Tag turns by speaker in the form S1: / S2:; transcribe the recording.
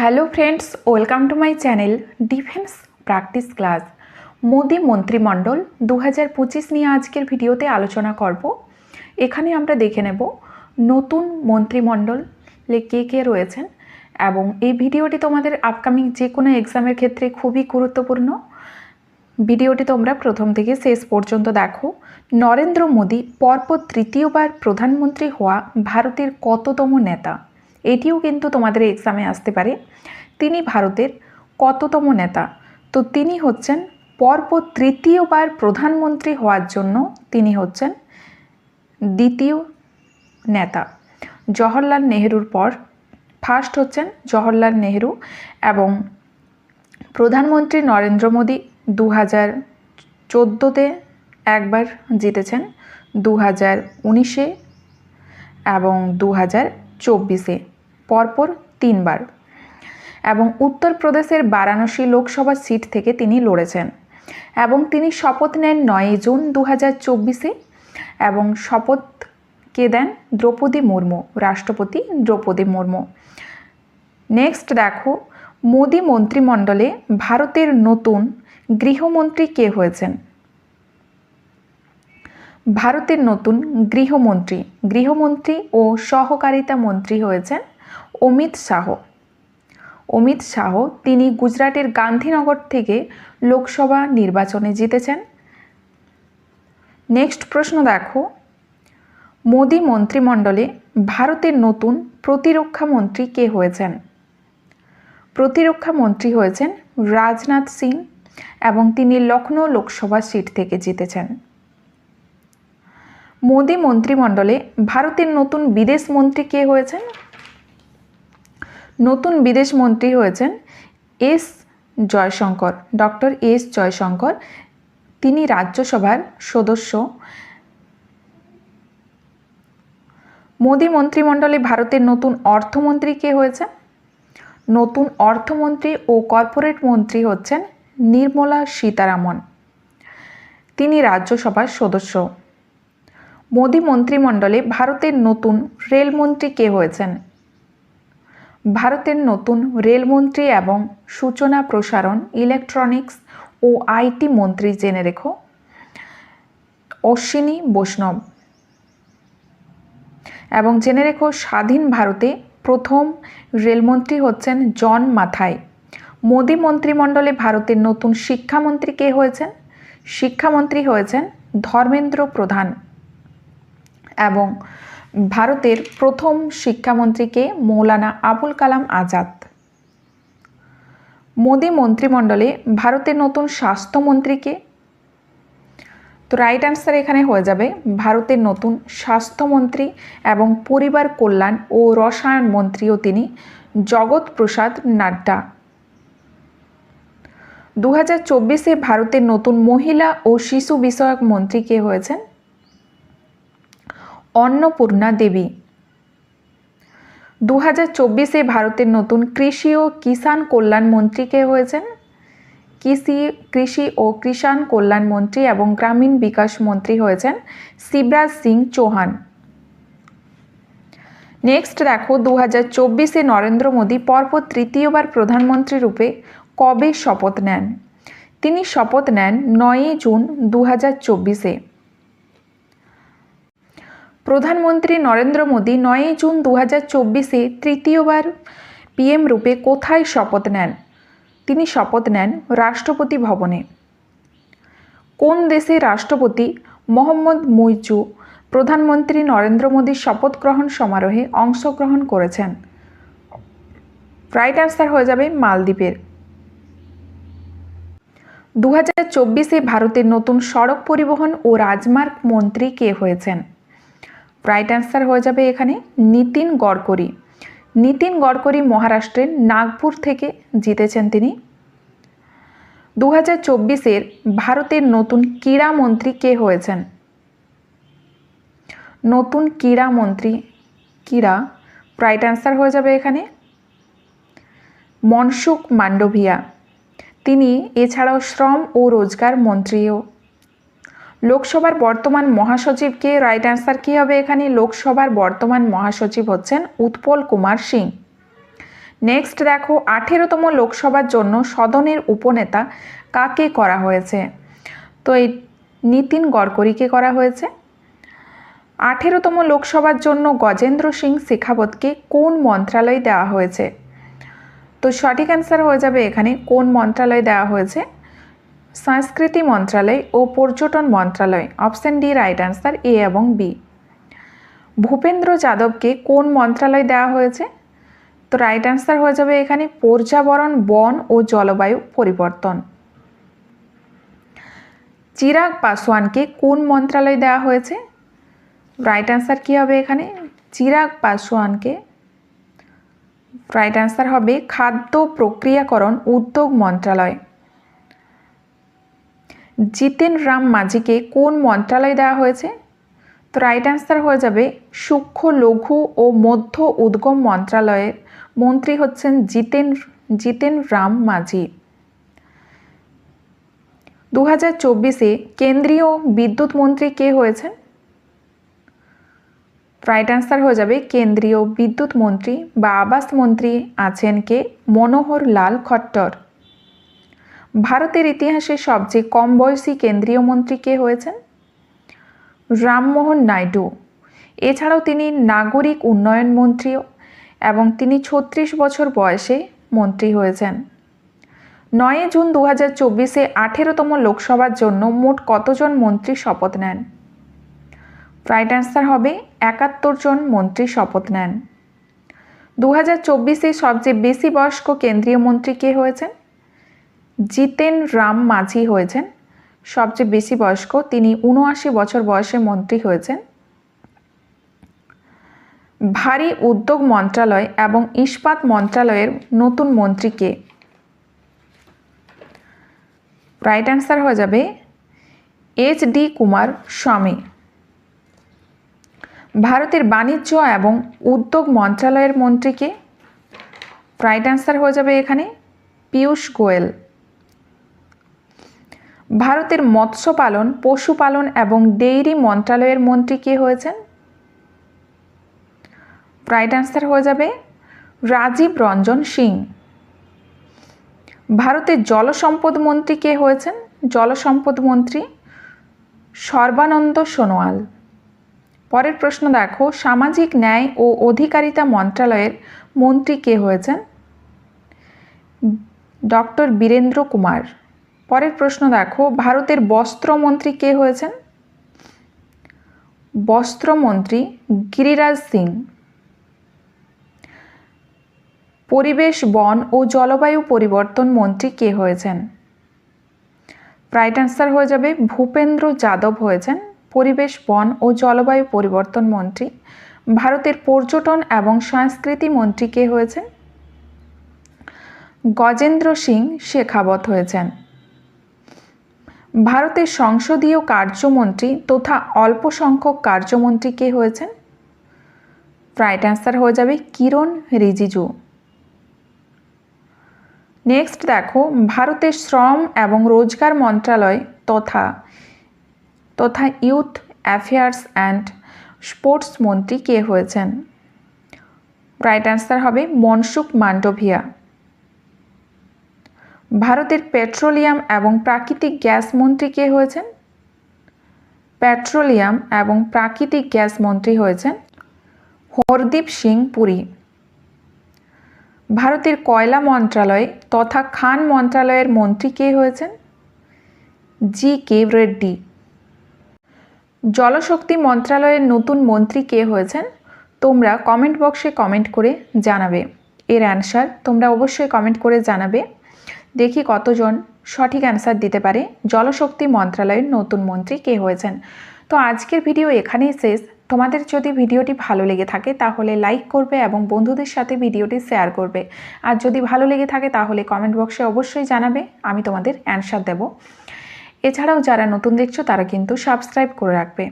S1: Hello friends welcome to my channel defence practice class Modi মন্ত্রিমণ্ডল দু হাজার পঁচিশ নিয়ে আজকের ভিডিওতে আলোচনা করব। এখানে আমরা দেখে নেব নতুন মন্ত্রিমণ্ডলে কে কে রয়েছেন এবং এই ভিডিওটি তোমাদের আপকামিং যে কোনো এক্সামের ক্ষেত্রে খুবই গুরুত্বপূর্ণ। ভিডিওটি তোমরা প্রথম থেকে শেষ পর্যন্ত দেখো। নরেন্দ্র মোদী পরপর তৃতীয়বার প্রধানমন্ত্রী হওয়া ভারতের কততম নেতা? এটিও কিন্তু তোমাদের এক্সামে আসতে পারে। তিনি ভারতের কততম নেতা? তো তিনি হচ্ছেন পরপর তৃতীয়বার প্রধানমন্ত্রী হওয়ার জন্য তিনি হচ্ছেন দ্বিতীয় নেতা। জওহরলাল নেহরুর পর ফার্স্ট হচ্ছেন জওহরলাল নেহেরু এবং প্রধানমন্ত্রী নরেন্দ্র মোদী দু হাজার চোদ্দোতে একবার জিতেছেন দু হাজার উনিশে এবং দু হাজার চব্বিশে, পরপর তিনবার। এবং উত্তরপ্রদেশের বারাণসী লোকসভা সিট থেকে তিনি লড়েছেন। এবং তিনি শপথ নেন নয়ই জুন দু হাজার চব্বিশে এবং শপথ কে দেন দ্রৌপদী মুর্মু, রাষ্ট্রপতি দ্রৌপদী মুর্মু। নেক্সট দেখো, মোদী মন্ত্রিমণ্ডলে ভারতের নতুন গৃহমন্ত্রী কে হয়েছেন? ভারতের নতুন গৃহমন্ত্রী গৃহমন্ত্রী ও সহকারিতা মন্ত্রী হয়েছেন অমিত শাহ। অমিত শাহ তিনি গুজরাটের গান্ধীনগর থেকে লোকসভা নির্বাচনে জিতেছেন। নেক্সট প্রশ্ন দেখো। মোদী মন্ত্রিমণ্ডলে ভারতের নতুন প্রতিরক্ষা মন্ত্রী কে হয়েছেন? প্রতিরক্ষা মন্ত্রী হয়েছেন রাজনাথ সিং এবং তিনি লখনৌ লোকসভা সিট থেকে জিতেছেন। মোদী মন্ত্রিমণ্ডলে ভারতের নতুন বিদেশ মন্ত্রী কে হয়েছেন? নতুন বিদেশ মন্ত্রী হয়েছেন S Jaishankar, doctor S Jaishankar. তিনি রাজ্যসভার সদস্য। মোদী মন্ত্রিমণ্ডলে ভারতের নতুন অর্থমন্ত্রী কে হয়েছে নতুন অর্থমন্ত্রী ও কর্পোরেট মন্ত্রী হচ্ছেন নির্মলা সীতারামন। তিনি রাজ্যসভার সদস্য। মোদী মন্ত্রিমণ্ডলে ভারতের নতুন রেলমন্ত্রী কে হয়েছেন? ভারতের নতুন রেলমন্ত্রী এবং সূচনা প্রসারণ, ইলেকট্রনিক্স ও আইটি মন্ত্রী জেনে রেখো। অশ্বিনী বৈষ্ণব। এবং জেনে রেখো, স্বাধীন ভারতে প্রথম রেলমন্ত্রী হচ্ছেন জন মাথাই। মোদী মন্ত্রিমণ্ডলে ভারতের নতুন শিক্ষামন্ত্রী কে হয়েছেন? শিক্ষামন্ত্রী হয়েছেন ধর্মেন্দ্র প্রধান। এবং ভারতের প্রথম শিক্ষামন্ত্রীকে মৌলানা আবুল কালাম আজাদ। মোদী মন্ত্রিমণ্ডলে ভারতের নতুন স্বাস্থ্যমন্ত্রীকে। তো রাইট অ্যান্সার এখানে হয়ে যাবে, ভারতের নতুন স্বাস্থ্যমন্ত্রী এবং পরিবার কল্যাণ ও রসায়ন মন্ত্রীও তিনি জগৎ প্রসাদ নাড্ডা। দু হাজার চব্বিশে ভারতের নতুন মহিলা ও শিশু বিষয়ক মন্ত্রী কে হয়েছেন? অন্নপূর্ণা দেবী। দু হাজার চব্বিশে ভারতের নতুন কৃষি ও কিষাণ কল্যাণ মন্ত্রী কে হয়েছেন? কৃষি কৃষি ও কিষাণ কল্যাণ মন্ত্রী এবং গ্রামীণ বিকাশ মন্ত্রী হয়েছেন শিবরাজ সিং চৌহান। নেক্সট দেখো দু হাজার চব্বিশে নরেন্দ্র মোদী পরপর তৃতীয়বার প্রধানমন্ত্রী রূপে কবে শপথ নেন? তিনি শপথ নেন নয়ই জুন দু হাজার চব্বিশে প্রধানমন্ত্রী নরেন্দ্র মোদী নয়ই জুন দু হাজার চব্বিশে তৃতীয়বার পিএম রূপে কোথায় শপথ নেন? তিনি শপথ নেন রাষ্ট্রপতি ভবনে। কোন দেশে রাষ্ট্রপতি মোহাম্মদ মুইচু প্রধানমন্ত্রী নরেন্দ্র মোদীর শপথ গ্রহণ সমারোহে অংশগ্রহণ করেছেন? রাইট অ্যান্সার হয়ে যাবে মালদ্বীপের। দু হাজার চব্বিশে ভারতের নতুন সড়ক পরিবহন ও রাজমার্গ মন্ত্রী কে হয়েছেন? রাইট অ্যান্সার হয়ে যাবে এখানে নীতিন গডকরি। নীতিন গডকরি মহারাষ্ট্রের নাগপুর থেকে জিতেছেন তিনি। দু হাজার চব্বিশের ভারতের নতুন ক্রীড়া মন্ত্রী কে হয়েছেন? নতুন ক্রীড়া মন্ত্রী ক্রীড়া রাইট অ্যান্সার হয়ে যাবে এখানে। মনসুখ মান্ডভিয়া। তিনি এছাড়াও শ্রম ও রোজগার মন্ত্রীও। লোকসভার বর্তমান মহাসচিবকে রাইট অ্যান্সার কী হবে এখানে? লোকসভার বর্তমান মহাসচিব হচ্ছেন উৎপল কুমার সিং। নেক্সট দেখো, আঠেরোতম লোকসভার জন্য সদনের উপনেতা কাকে করা হয়েছে? তো এই নীতিন গডকরিকে করা হয়েছে? আঠেরোতম লোকসভার জন্য গজেন্দ্র সিং শেখাবতকে কোন মন্ত্রণালয় দেওয়া হয়েছে? তো সঠিক অ্যান্সার হয়ে যাবে এখানে কোন মন্ত্রণালয় দেওয়া হয়েছে? সংস্কৃতি মন্ত্রণালয় ও পর্যটন মন্ত্রণালয় option D, right answer A এবং বি। ভূপেন্দ্র যাদবকে কোন মন্ত্রণালয় দেওয়া হয়েছে? তো রাইট অ্যান্সার হয়ে যাবে এখানে পর্যাবরণ, বন ও জলবায়ু পরিবর্তন। চিরাগ পাসওয়ানকে কোন মন্ত্রণালয় দেওয়া হয়েছে? রাইট অ্যান্সার কী হবে এখানে? চিরাগ পাসওয়ানকে। রাইট অ্যান্সার হবে খাদ্য প্রক্রিয়াকরণ উদ্যোগ মন্ত্রণালয় জিতেন রাম মাঝিকে কোন মন্ত্রণালয় দেওয়া হয়েছে? তো রাইট অ্যান্সার হয়ে যাবে সূক্ষ্ম, লঘু ও মধ্য উদ্গম মন্ত্রণালয়ের মন্ত্রী হচ্ছেন জিতেন জিতেন রাম মাঝি। দু হাজার চব্বিশে কেন্দ্রীয় বিদ্যুৎ মন্ত্রী কে হয়েছেন? রাইট অ্যান্সার হয়ে যাবে কেন্দ্রীয় বিদ্যুৎ মন্ত্রী বা আবাস মন্ত্রী আছেন কে? মনোহর লাল খট্টর। ভারতের ইতিহাসে সবচেয়ে কম বয়সী কেন্দ্রীয় মন্ত্রী কে হয়েছেন? রামমোহন নাইডু। এছাড়াও তিনি নাগরিক উন্নয়ন মন্ত্রীও এবং তিনি ছত্রিশ বছর বয়সে মন্ত্রী হয়েছেন। নয় জুন দু হাজার চব্বিশে আঠেরোতম লোকসভার জন্য মোট কতজন মন্ত্রী শপথ নেন? রাইট অ্যান্সার হবে একাত্তর জন মন্ত্রী শপথ নেন। দু হাজার চব্বিশে সবচেয়ে বেশি বয়স্ক কেন্দ্রীয় মন্ত্রী কে হয়েছেন? জিতেন রাম মাঝি হয়েছেন। সবচেয়ে বেশি বয়স্ক তিনি উনআশি বছর বয়সে মন্ত্রী হয়েছেন। ভারী উদ্যোগ মন্ত্রণালয় এবং ইস্পাত মন্ত্রণালয়ের নতুন মন্ত্রী কে? রাইট অ্যান্সার হয়ে যাবে এইচ ডি কুমার স্বামী। ভারতের বাণিজ্য এবং উদ্যোগ মন্ত্রণালয়ের মন্ত্রীকে রাইট অ্যান্সার হয়ে যাবে এখানে পীয়ূষ গোয়েল। ভারতের মৎস্য পালন পশুপালন এবং ডেইরি মন্ত্রালয়ের মন্ত্রী কে হয়েছেন? রাইট অ্যান্সার হয়ে যাবে রাজীব রঞ্জন সিং। ভারতের জলসম্পদ মন্ত্রী কে হয়েছেন? জলসম্পদ মন্ত্রী সর্বানন্দ সোনোয়াল। পরের প্রশ্ন দেখো, সামাজিক ন্যায় ও অধিকারিতা মন্ত্রণালয়ের মন্ত্রী কে হয়েছেন? ডক্টর বীরেন্দ্র কুমার। পরের প্রশ্ন দেখো, ভারতের বস্ত্রমন্ত্রী কে হয়েছেন? বস্ত্রমন্ত্রী গিরিরাজ সিং। পরিবেশ, বন ও জলবায়ু পরিবর্তন মন্ত্রী কে হয়েছেন? রাইট অ্যান্সার হয়ে যাবে ভূপেন্দ্র যাদব হয়েছেন। পরিবেশ, বন ও জলবায়ু পরিবর্তন মন্ত্রী। ভারতের পর্যটন এবং সংস্কৃতি মন্ত্রী কে হয়েছেন? গজেন্দ্র সিং শেখাবত হয়েছেন। ভারতের সংসদীয় কার্যমন্ত্রী তথা অল্প সংখ্যক কার্যমন্ত্রী কে হয়েছেন? রাইট অ্যান্সার হয়ে যাবে কিরণ রিজিজু। নেক্সট দেখো, ভারতের শ্রম এবং রোজগার মন্ত্রণালয় তথা তথা ইউথ অ্যাফেয়ার্স অ্যান্ড স্পোর্টস মন্ত্রী কে হয়েছেন? রাইট অ্যান্সার হবে মনসুখ মান্ডভিয়া। ভারতের পেট্রোলিয়াম এবং প্রাকৃতিক গ্যাস মন্ত্রী কে হয়েছেন? পেট্রোলিয়াম এবং প্রাকৃতিক গ্যাস মন্ত্রী হয়েছেন হরদীপ সিং পুরী। ভারতের কয়লা মন্ত্রণালয় তথা খান মন্ত্রণালয়ের মন্ত্রী কে হয়েছেন? জি কে রেড্ডি। জলশক্তি মন্ত্রণালয়ের নতুন মন্ত্রী কে হয়েছেন? তোমরা কমেন্ট বক্সে কমেন্ট করে জানাবে। এর অ্যান্সার তোমরা অবশ্যই কমেন্ট করে জানাবে। দেখি কতজন সঠিক অ্যান্সার দিতে পারে। জলশক্তি মন্ত্রণালয়ের নতুন মন্ত্রী কে হয়েছেন। তো আজকের ভিডিও এখানেই শেষ। তোমাদের যদি ভিডিওটি ভালো লেগে থাকে তাহলে লাইক করবে এবং বন্ধুদের সাথে ভিডিওটি শেয়ার করবে। আর যদি ভালো লেগে থাকে তাহলে কমেন্ট বক্সে অবশ্যই জানাবে, আমি তোমাদের অ্যান্সার দেব। এছাড়াও যারা নতুন দেখছ তারা কিন্তু সাবস্ক্রাইব করে রাখবে।